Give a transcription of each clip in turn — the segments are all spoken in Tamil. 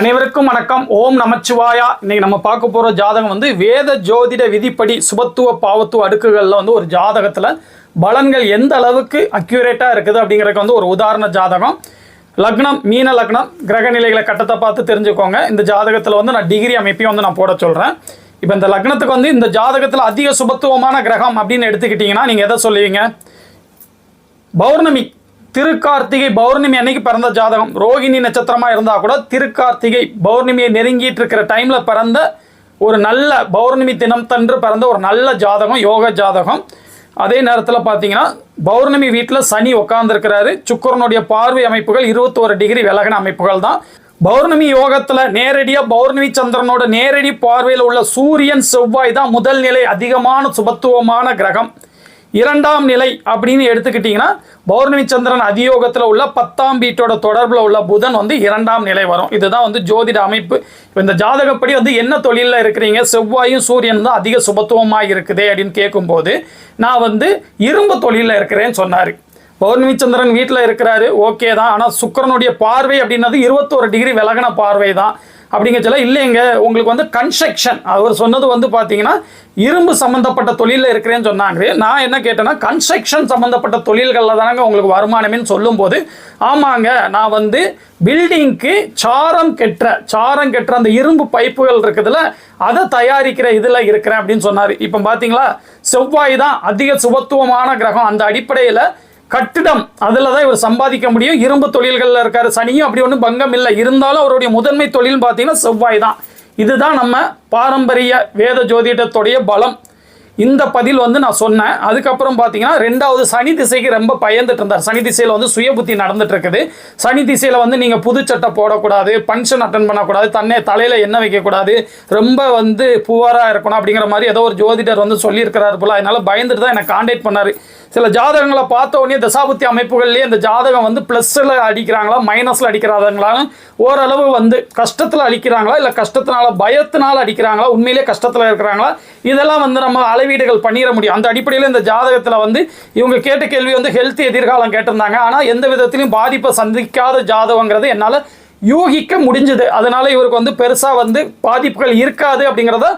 அனைவருக்கும் வணக்கம். ஓம் நமச்சிவாயா. இன்னைக்கு நம்ம பார்க்க போகிற ஜாதகம் வந்து வேத ஜோதிட விதிப்படி சுபத்துவ பாவத்துவ அடுக்குகளில் வந்து ஒரு ஜாதகத்தில் பலன்கள் எந்த அளவுக்கு அக்யூரேட்டாக இருக்குது அப்படிங்கிறதுக்கு வந்து ஒரு உதாரண ஜாதகம். லக்னம் மீன லக்னம் கிரக நிலைகளை கட்டத்தை பார்த்து தெரிஞ்சுக்கோங்க. இந்த ஜாதகத்தில் வந்து நான் டிகிரி அமைப்பையும் வந்து நான் போட சொல்கிறேன் இப்போ இந்த லக்னத்துக்கு வந்து இந்த ஜாதகத்தில் அதிக சுபத்துவமான கிரகம் அப்படின்னு எடுத்துக்கிட்டிங்கன்னா நீங்கள் எதை சொல்லுவீங்க? பௌர்ணமி. திருக்கார்த்திகை பௌர்ணமி அன்னைக்கு பிறந்த ஜாதகம். ரோகிணி நட்சத்திரமா இருந்தா கூட திருக்கார்த்திகை பௌர்ணமியை நெருங்கிட்டு இருக்கிற டைம்ல பிறந்த ஒரு நல்ல பௌர்ணமி தினம் தன்று பிறந்த ஒரு நல்ல ஜாதகம் யோக ஜாதகம். அதே நேரத்தில் பார்த்தீங்கன்னா பௌர்ணமி வீட்டில் சனி உட்கார்ந்துருக்கிறாரு சுக்கரனுடைய பார்வை அமைப்புகள் இருபத்தோரு டிகிரி விலகின அமைப்புகள் தான். பௌர்ணமி யோகத்தில் நேரடியாக பௌர்ணமி சந்திரனோட நேரடி பார்வையில் உள்ள சூரியன் செவ்வாய் தான் முதல் நிலை அதிகமான சுபத்துவமான கிரகம். இரண்டாம் நிலை அப்படின்னு எடுத்துக்கிட்டிங்கன்னா பௌர்ணமி சந்திரன் அதியோகத்தில் உள்ள பத்தாம் வீட்டோட தொடர்பில் உள்ள புதன் வந்து இரண்டாம் நிலை வரும். இதுதான் வந்து ஜோதிட அமைப்பு. இப்போ இந்த ஜாதகப்படி வந்து என்ன தொழிலில் இருக்கிறீங்க? செவ்வாயும் சூரியன் தான் அதிக சுபத்துவமாக இருக்குது அப்படின்னு கேட்கும்போது நான் வந்து இரும்பு தொழிலில் இருக்கிறேன்னு சொன்னார். பௌர்ணமி சந்திரன் வீட்டில் இருக்கிறாரு ஓகே தான். ஆனால் சுக்கிரனுடைய பார்வை அப்படின்னது இருபத்தோரு டிகிரி விலகின பார்வை தான் அப்படிங்க சொல்ல இல்லைங்க உங்களுக்கு வந்து கன்ஸ்ட்ரக்ஷன் அவர் சொன்னது வந்து பார்த்தீங்கன்னா இரும்பு சம்மந்தப்பட்ட தொழிலில் இருக்கிறேன்னு சொன்னாங்க. நான் என்ன கேட்டேன்னா கன்ஸ்ட்ரக்ஷன் சம்மந்தப்பட்ட தொழில்களில் தானங்க உங்களுக்கு வருமானமே சொல்லும்போது ஆமாங்க நான் வந்து பில்டிங்க்கு சாரம் கெட்டுற சாரம் கெட்டுற அந்த இரும்பு பைப்புகள் இருக்குதுல்ல அதை தயாரிக்கிற இதில் இருக்கிறேன் அப்படின்னு சொன்னார். இப்போ பார்த்தீங்களா செவ்வாய் தான் அதிக சுபத்துவமான கிரகம். அந்த அடிப்படையில் கட்டிடம் அதில் தான் இவர் சம்பாதிக்க முடியும். இரும்பு தொழில்களில் இருக்கார் சனியும் அப்படி ஒன்றும் பங்கம் இல்லை. இருந்தாலும் அவருடைய முதன்மை தொழில்னு பார்த்தீங்கன்னா செவ்வாய் தான். இதுதான் நம்ம பாரம்பரிய வேத ஜோதிடத்துடைய பலம். இந்த பதில் வந்து நான் சொன்னேன். அதுக்கப்புறம் பார்த்தீங்கன்னா ரெண்டாவது சனி திசைக்கு ரொம்ப பயந்துட்டு இருந்தார். சனி திசையில் வந்து சுய புத்தி நடந்துட்டு இருக்குது. சனி திசையில் வந்து நீங்கள் புது சட்டை போடக்கூடாது ஃபங்க்ஷன் அட்டன் பண்ணக்கூடாது தன்னை தலையில் எண்ணெய் வைக்கக்கூடாது ரொம்ப வந்து புவராக இருக்கணும் அப்படிங்கிற மாதிரி ஏதோ ஒரு ஜோதிடர் வந்து சொல்லியிருக்கிறாரு போல. அதனால பயந்துட்டு தான் என்னை காண்டாக்ட் பண்ணார். சில ஜாதகங்களை பார்த்த உடனே தசாபுத்தி அமைப்புகள்லேயே இந்த ஜாதகம் வந்து ப்ளஸ்ஸில் அடிக்கிறாங்களா மைனஸில் அடிக்கிறாங்களா ஓரளவு வந்து கஷ்டத்தில் அடிக்கிறாங்களா இல்லை கஷ்டத்தினால பயத்தினால் அடிக்கிறாங்களா உண்மையிலே கஷ்டத்தில் இருக்கிறாங்களா இதெல்லாம் வந்து நம்ம அளவீடுகள் பண்ணிட முடியும். அந்த அடிப்படையில் இந்த ஜாதகத்தில் வந்து இவங்க கேட்ட கேள்வி வந்து ஹெல்த் எதிர்காலம் கேட்டிருந்தாங்க. ஆனால் எந்த விதத்திலையும் பாதிப்பை சந்திக்காத ஜாதகங்கிறது என்னால் யூகிக்க முடிஞ்சது. அதனால இவருக்கு வந்து பெருசாக வந்து பாதிப்புகள் இருக்காது அப்படிங்கிறத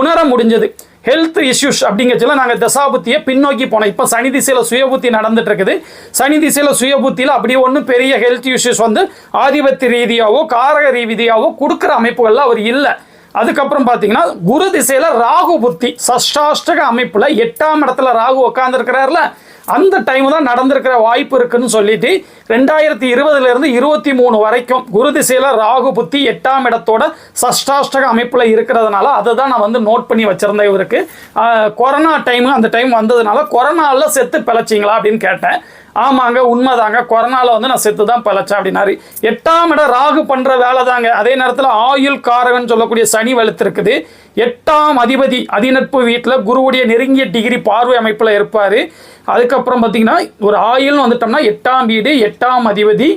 உணர முடிஞ்சது. ஹெல்த் இஷ்யூஸ் அப்படிங்கிறதுல நாங்கள் தசாபுத்தியை பின்னோக்கி போனோம். இப்போ சனி திசையில் சுயபுத்தி நடந்துட்டு இருக்குது சனி திசையில் சுயபுத்தியில் அப்படி ஒன்றும் பெரிய ஹெல்த் இஷ்யூஸ் வந்து ஆதிபத்திய ரீதியாகவோ காரக ரீதியாகவோ கொடுக்குற அமைப்புகள்ல அவர் இல்லை. அதுக்கப்புறம் பார்த்தீங்கன்னா குரு திசையில் ராகு புத்தி சஷ்டாஷ்டக அமைப்பில் எட்டாம் இடத்துல ராகு உட்காந்துருக்கிறாருல அந்த டைம் தான் நடந்திருக்கிற வாய்ப்பு இருக்குன்னு சொல்லிட்டு ரெண்டாயிரத்தி இருபதுலேருந்து இருபத்தி மூணு வரைக்கும் குரு திசையில் ராகு புத்தி எட்டாம் இடத்தோட சஷ்டாஷ்டக அமைப்பில் இருக்கிறதுனால அதை தான் நான் வந்து நோட் பண்ணி வச்சுருந்தேன் இவருக்கு. கொரோனா டைம் அந்த டைம் வந்ததுனால கொரோனாவில் செத்து பிழைச்சிங்களா அப்படின்னு கேட்டேன். ஆமாங்க உண்மைதாங்க. கொரோனாவில் வந்து நான் செத்து தான் பிழைச்சேன் அப்படின்னாரு. எட்டாம் இடம் ராகு பண்ணுற வேலை தாங்க அதே நேரத்தில் ஆயுள் காரகன் சொல்லக்கூடிய சனி வலுத்திருக்குது. எட்டாம் அதிபதி அதிநட்பு வீட்டில் குருவுடைய நெருங்கிய டிகிரி பார்வை அமைப்பில் இருப்பார். அதுக்கப்புறம் பார்த்தீங்கன்னா ஒரு ஆயுள்னு வந்துட்டோம்னா எட்டாம் வீடு எட்டாம் அதிபதி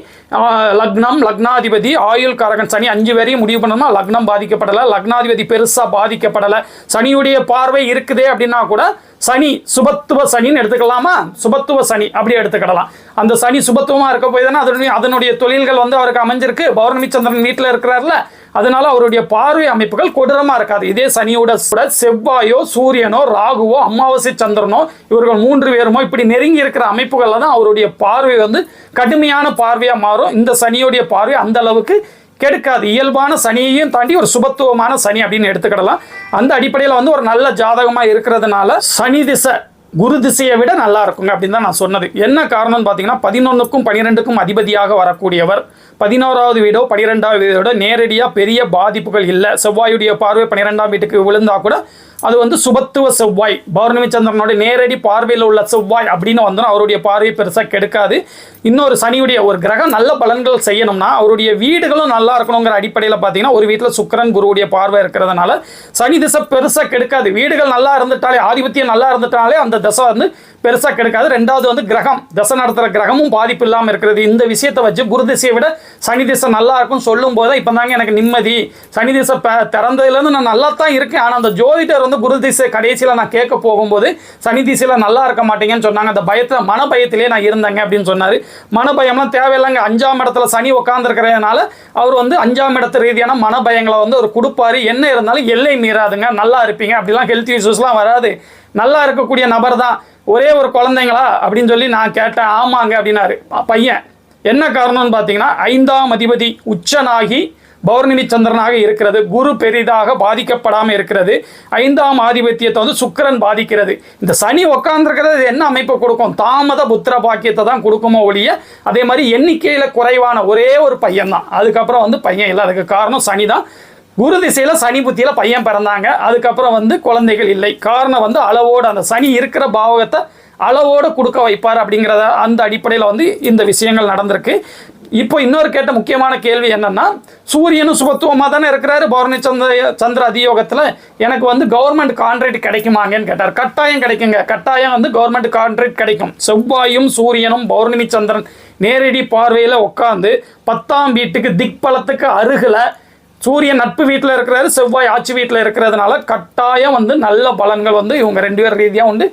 லக்னம் லக்னாதிபதி ஆயுள் காரகன் சனி அஞ்சு வரையும் முடிவு பண்ணோம்னா லக்னம் பாதிக்கப்படலை. லக்னாதிபதி பெருசாக பாதிக்கப்படலை. சனியுடைய பார்வை இருக்குதே அப்படின்னா கூட சனி சுபத்துவ சனின்னு எடுத்துக்கலாமா? சுபத்துவ சனி அப்படி எடுத்துக்கிடலாம். அந்த சனி சுபத்துவமாக இருக்க போய் தானே அதனுடைய அதனுடைய தொழில்கள் வந்து அவருக்கு அமைஞ்சிருக்கு. பௌர்ணமி சந்திரன் வீட்டில் இருக்கிறார்ல அதனால அவருடைய பார்வை அமைப்புகள் கொடூரமாக இருக்காது. இதே சனியோட செவ்வாயோ சூரியனோ ராகுவோ அமாவாசை சந்திரனோ இவர்கள் மூன்று பேருமோ இப்படி நெருங்கி இருக்கிற அமைப்புகளில் தான் அவருடைய பார்வை வந்து கடுமையான பார்வையாக மாறும். இந்த சனியோடைய பார்வை அந்த அளவுக்கு கெடுக்காது. இயல்பான சனியையும் தாண்டி ஒரு சுபத்துவமான சனி அப்படின்னு எடுத்துக்கிடலாம். அந்த அடிப்படையில் வந்து ஒரு நல்ல ஜாதகமாக இருக்கிறதுனால சனி திசை குரு திசையை விட நல்லா இருக்குங்க அப்படின்னு தான் நான் சொன்னது. என்ன காரணம்னு பார்த்தீங்கன்னா பதினொன்றுக்கும் பனிரெண்டுக்கும் அதிபதியாக வரக்கூடியவர். பதினோராவது வீடோ பனிரெண்டாவது வீடோட நேரடியாக பெரிய பாதிப்புகள் இல்லை. செவ்வாயுடைய பார்வை பன்னிரெண்டாம் வீட்டுக்கு விழுந்தா கூட அது வந்து சுபத்துவ செவ்வாய். பௌர்ணமி சந்திரனோட நேரடி பார்வையில் உள்ள செவ்வாய் அப்படின்னு வந்தோம் அவருடைய பார்வை பெருசாக கெடுக்காது. இன்னொரு சனியுடைய ஒரு கிரகம் நல்ல பலன்கள் செய்யணும்னா அவருடைய வீடுகளும் நல்லா இருக்கணுங்கிற அடிப்படையில் பார்த்தீங்கன்னா ஒரு வீட்டில் சுக்கரன் குருவுடைய பார்வை இருக்கிறதுனால சனி திசை பெருசாக கெடுக்காது. வீடுகள் நல்லா இருந்துட்டாலே ஆதிபத்தியம் நல்லா இருந்துட்டாலே அந்த திசை வந்து பெருசாக கெடுக்காது. ரெண்டாவது வந்து கிரகம். தசை நடத்துகிற கிரகமும் பாதிப்பு இல்லாமல் இருக்கிறது. இந்த விஷயத்தை வச்சு குரு திசையை விட சனி திசை நல்லா இருக்கும்னு சொல்லும் போது இப்போ தாங்க எனக்கு நிம்மதி. சனி திசை திறந்ததுலேருந்து நான் நல்லா தான் இருக்கேன். ஆனால் அந்த ஜோதிடர் வந்து குரு திசை கடைசியில் நான் கேட்க போகும்போது சனி திசையில் நல்லா இருக்க மாட்டேங்கன்னு சொன்னாங்க. அந்த பயத்தில் மன பயத்திலே நான் இருந்தேங்க அப்படின்னு சொன்னார். மன பயம்லாம் தேவையில்லைங்க. அஞ்சாம் இடத்துல சனி உட்காந்துருக்கிறதுனால அவர் வந்து அஞ்சாம் இடத்து ரீதியான மன பயங்களை வந்து அவர் கொடுப்பாரு. என்ன இருந்தாலும் எல்லை மீறாதுங்க. நல்லா இருப்பீங்க. அப்படிலாம் ஹெல்த் இஷ்யூஸ்லாம் வராது. நல்லா இருக்கக்கூடிய நபர் தான் ஒரே ஒரு குழந்தைங்களா? அப்படின்னு சொல்லி நான் கேட்டேன். ஆமாங்க அப்படின்னாரு. பையன். என்ன காரணம்னு பார்த்தீங்கன்னா ஐந்தாம் அதிபதி உச்சனாகி பௌர்ணமி சந்திரனாக இருக்கிறது. குரு பெரிதாக பாதிக்கப்படாமல் இருக்கிறது. ஐந்தாம் ஆதிபத்தியத்தை வந்து சுக்கிரன் பாதிக்கிறது. இந்த சனி உட்காந்துருக்கிறது என்ன அமைப்பை கொடுக்கும்? தாமத புத்திர பாக்கியத்தை தான் கொடுக்குமோ ஒழிய அதே மாதிரி எண்ணிக்கையில் குறைவான ஒரே ஒரு பையன் தான் அதுக்கப்புறம் வந்து பையன் இல்லை. அதுக்கு காரணம் சனி தான் குரு திசையில் சனி புத்தியில் பையன் பிறந்தாங்க. அதுக்கப்புறம் வந்து குழந்தைகள் இல்லை. காரணம் வந்து அளவோடு அந்த சனி இருக்கிற பாவகத்தை அளவோடு கொடுக்க வைப்பார் அப்படிங்கிறத அந்த அடிப்படையில் வந்து இந்த விஷயங்கள் நடந்திருக்கு. இப்போ இன்னொரு கேட்ட முக்கியமான கேள்வி என்னன்னா சூரியனும் சுபத்துவமாக தானே இருக்கிறாரு? பௌர்ணமி சந்திர சந்திர அதியோகத்தில் எனக்கு வந்து கவர்மெண்ட் கான்ட்ராக்ட் கிடைக்குமாங்கன்னு கேட்டார். கட்டாயம் கிடைக்குங்க. கட்டாயம் வந்து கவர்மெண்ட் கான்ட்ராக்ட் கிடைக்கும். செவ்வாயும் சூரியனும் பௌர்ணமி சந்திரன் நேரடி பார்வையில் உட்காந்து பத்தாம் வீட்டுக்கு திக்பலத்துக்கு அருகில் சூரியன் நட்பு வீட்டில் இருக்கிறாரு செவ்வாய் ஆட்சி வீட்டில் இருக்கிறதுனால கட்டாயம் வந்து நல்ல பலன்கள் வந்து இவங்க ரெண்டு பேர் ரீதியாக வந்து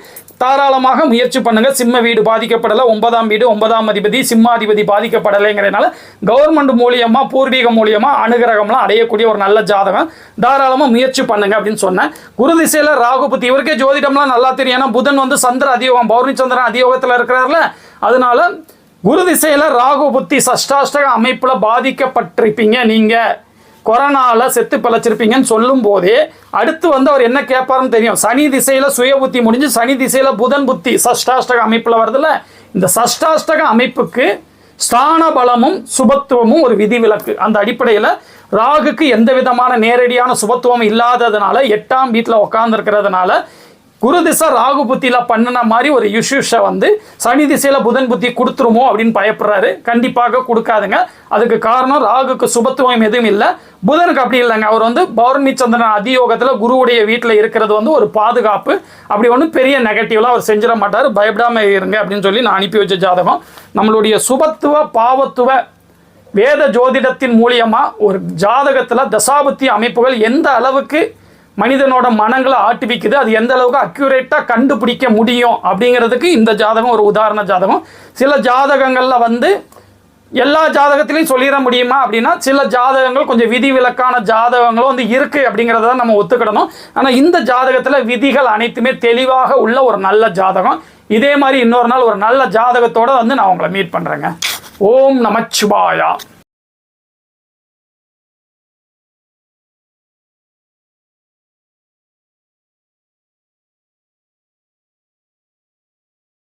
தாராளமாக முயற்சி பண்ணுங்கள் சிம்ம வீடு பாதிக்கப்படலை. ஒன்பதாம் வீடு ஒன்பதாம் அதிபதி சிம்மாதிபதி பாதிக்கப்படலைங்கிறதுனால கவர்மெண்ட் மூலியமாக பூர்வீகம் மூலியமாக அனுகிரகம்லாம் அடையக்கூடிய ஒரு நல்ல ஜாதகம். தாராளமாக முயற்சி பண்ணுங்க அப்படின்னு சொன்னேன். குரு திசையில் ராகு இவருக்கே ஜோதிடம்லாம் நல்லா தெரியும். ஏன்னா புதன் வந்து சந்திர அதியோகம் பௌர்ணி சந்திரன் அதியோகத்தில் இருக்கிறார்ல. அதனால குரு திசையில் ராகு புத்தி சஷ்டாஷ்டக அமைப்பில் பாதிக்கப்பட்டிருப்பீங்க நீங்கள் கொரோனால செத்து பிழைச்சிருப்பீங்கன்னு சொல்லும் போதே அடுத்து வந்து அவர் என்ன கேட்பாருன்னு தெரியும். சனி திசையில சுய புத்தி முடிஞ்சு சனி திசையில புதன் புத்தி சஷ்டாஷ்டக அமைப்புல வருதுல்ல? இந்த சஷ்டாஷ்டக அமைப்புக்கு ஸ்தான பலமும் சுபத்துவமும் ஒரு விதிவிலக்கு. அந்த அடிப்படையில் ராகுக்கு எந்த விதமான நேரடியான சுபத்துவம் இல்லாததுனால எட்டாம் வீட்டில் உட்காந்துருக்கிறதுனால குரு திசை ராகு புத்தியில் பண்ணின மாதிரி ஒரு இஷ்யூஸை வந்து சனி திசையில் புதன் புத்தி கொடுத்துருமோ அப்படின்னு பயப்படுறாரு. கண்டிப்பாக கொடுக்காதுங்க. அதுக்கு காரணம் ராகுக்கு சுபத்துவம் எதுவும் இல்லை. புதனுக்கு அப்படி இல்லைங்க. அவர் வந்து பௌர்ணி சந்திரன் அதியோகத்தில் குருவுடைய வீட்டில் இருக்கிறது வந்து ஒரு பாதுகாப்பு. அப்படி ஒன்றும் பெரிய நெகட்டிவ்லாம் அவர் செஞ்சிட மாட்டார். பயப்படாமல் இருங்க அப்படின்னு சொல்லி நான் அனுப்பி வச்ச ஜாதகம். நம்மளுடைய சுபத்துவ பாவத்துவ வேத ஜோதிடத்தின் மூலியமாக ஒரு ஜாதகத்தில் தசாபுத்தி அமைப்புகள் எந்த அளவுக்கு மனிதனோட மனங்களை ஆட்டுவிக்குது. அது எந்த அளவுக்கு அக்யூரேட்டாக கண்டுபிடிக்க முடியும் அப்படிங்கிறதுக்கு இந்த ஜாதகம் ஒரு உதாரண ஜாதகம். சில ஜாதகங்களில் வந்து எல்லா ஜாதகத்திலையும் சொல்லிட முடியுமா அப்படின்னா சில ஜாதகங்கள் கொஞ்சம் விதிவிலக்கான ஜாதகங்களும் வந்து இருக்குது அப்படிங்கிறத தான் நம்ம ஒத்துக்கிடணும். ஆனால் இந்த ஜாதகத்தில் விதிகள் அனைத்துமே தெளிவாக உள்ள ஒரு நல்ல ஜாதகம். இதே மாதிரி இன்னொரு நாள் ஒரு நல்ல ஜாதகத்தோடு வந்து நான் உங்களை மீட் பண்ணுறேங்க ஓம் நமச்சிவாயா.